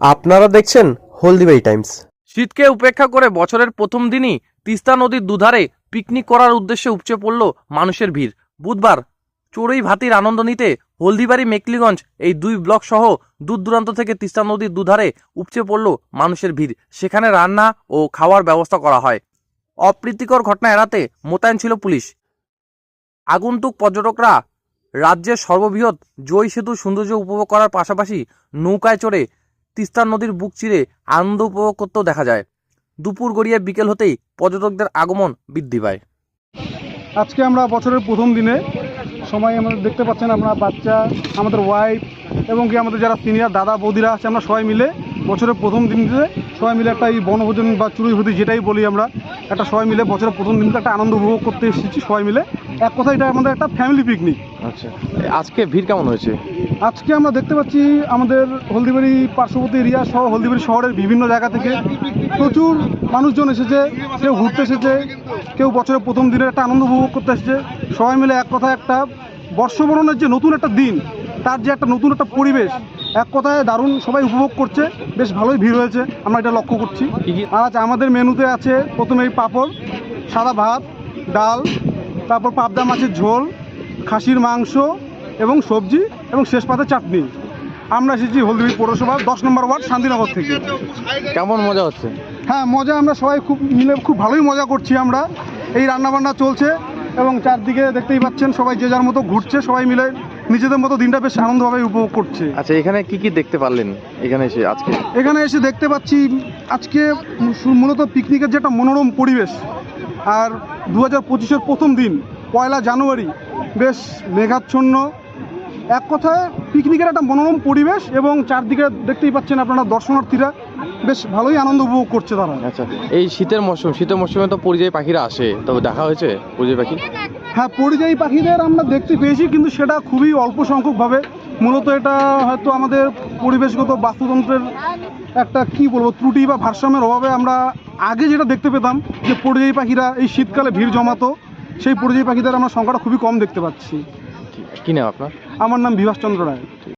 আপনারা দেখছেন হলদিবাই টাইমস। শীতকে উপেক্ষা করে বছরের প্রথম দিনই তিস্তা নদীর দুধারে পিকনিক করার উদ্দেশ্যে উপচে পড়ল মানুষের ভিড়। বুধবার চড়ুই ভাতির আনন্দ নিতে হলদিবাড়ি মেকলিগঞ্জ এই দুই ব্লক সহ দূর দূরান্ত থেকে তিস্তা নদীর দুধারে উপচে পড়ল মানুষের ভিড়। সেখানে রান্না ও খাওয়ার ব্যবস্থা করা হয়। অপ্রীতিকর ঘটনা এড়াতে মোতায়েন ছিল পুলিশ। আগন্তুক পর্যটকরা রাজ্যের সর্ববৃহৎ জয় সেতু সৌন্দর্য উপভোগ করার পাশাপাশি নৌকায় চড়ে তিস্তা নদীর বুক চিরে আনন্দ উপভোগ করতেও দেখা যায়। দুপুর গড়িয়ে বিকেল হতেই পর্যটকদের আগমন বৃদ্ধি পায়। আজকে আমরা বছরের প্রথম দিনে সময় আমাদের দেখতে পাচ্ছেন আমরা বাচ্চা, আমাদের ওয়াইফ এবং কি আমাদের যারা সিনিয়র দাদা, বৌদিরা আছে, আমরা সবাই মিলে বছরের প্রথম দিনতে সবাই মিলে একটা এই বনভোজন বা চুরি হতে যেটাই বলি আমরা একটা সবাই মিলে বছরের প্রথম দিনটা একটা আনন্দ উপভোগ করতে এসেছি সবাই মিলে। এক কথা এটা আমাদের একটা ফ্যামিলি পিকনিক আচ্ছা। আজকে ভিড় কেমন হয়েছে? আজকে আমরা দেখতে পাচ্ছি আমাদের হলদিবাড়ি পার্শ্ববর্তী এরিয়া সহ হলদিবাড়ি শহরের বিভিন্ন জায়গা থেকে প্রচুর মানুষজন এসেছে কেউ ঘুরতে এসেছে কেউ বছরের প্রথম দিনের একটা আনন্দ উপভোগ করতে এসেছে। সবাই মিলে এক কথা একটা বর্ষবরণের যে নতুন একটা দিন তার যে একটা নতুন একটা পরিবেশ এক কথায় দারুণ সবাই উপভোগ করছে বেশ ভালোই ভিড় হয়েছে আমরা এটা লক্ষ্য করছি। আজ আমাদের মেনুতে আছে প্রথমেই পাঁপড় সাদা ভাত ডাল তারপর পাবদা মাছের ঝোল খাসির মাংস এবং সবজি এবং শেষ পাতে চাটনি। আমরা এসেছি হলদিবাড়ি পৌরসভা দশ নম্বর ওয়ার্ড শান্তিনগর থেকে। কেমন মজা হচ্ছে? হ্যাঁ মজা আমরা সবাই খুব মিলে খুব ভালোই মজা করছি আমরা। এই রান্নাবান্না চলছে এবং চারদিকে দেখতেই পাচ্ছেন সবাই যে যার মতো ঘুরছে সবাই মিলে নিজেদের মতো দিনটা বেশ আনন্দভাবে উপভোগ করছে। আচ্ছা এখানে কি কি দেখতে পারলেন এখানে এসে আজকে? এখানে এসে দেখতে পাচ্ছি আজকে মূলত পিকনিকের যে একটা মনোরম পরিবেশ আর দু হাজার পঁচিশের প্রথম দিন পয়লা জানুয়ারি বেশ মেঘাচ্ছন্ন। এক কথায় পিকনিকের একটা মনোরম পরিবেশ এবং চারদিকে দেখতেই পাচ্ছেন আপনারা দর্শনার্থীরা বেশ ভালোই আনন্দ উপভোগ করছে তারা। আচ্ছা এই শীতের মরশুম শীতের মরশুমে তো পরিযায়ী পাখিরা আসে তবে দেখা হয়েছে পরিযায়ী পাখি? হ্যাঁ পরিযায়ী পাখিদের আমরা দেখতে পেয়েছি কিন্তু সেটা খুবই অল্প সংখ্যকভাবে। মূলত এটা হয়তো আমাদের পরিবেশগত বাস্তুতন্ত্রের একটা কি বলব ত্রুটি বা ভারসাম্যের অভাবে আমরা আগে যেটা দেখতে পেতাম যে পরিযায়ী পাখিরা এই শীতকালে ভিড় জমাতো সেই পরিযায়ী পাখিদের আমরা সংখ্যাটা খুবই কম দেখতে পাচ্ছি। কি নাম আপনার? আমার নাম বিভাষ চন্দ্র রায়।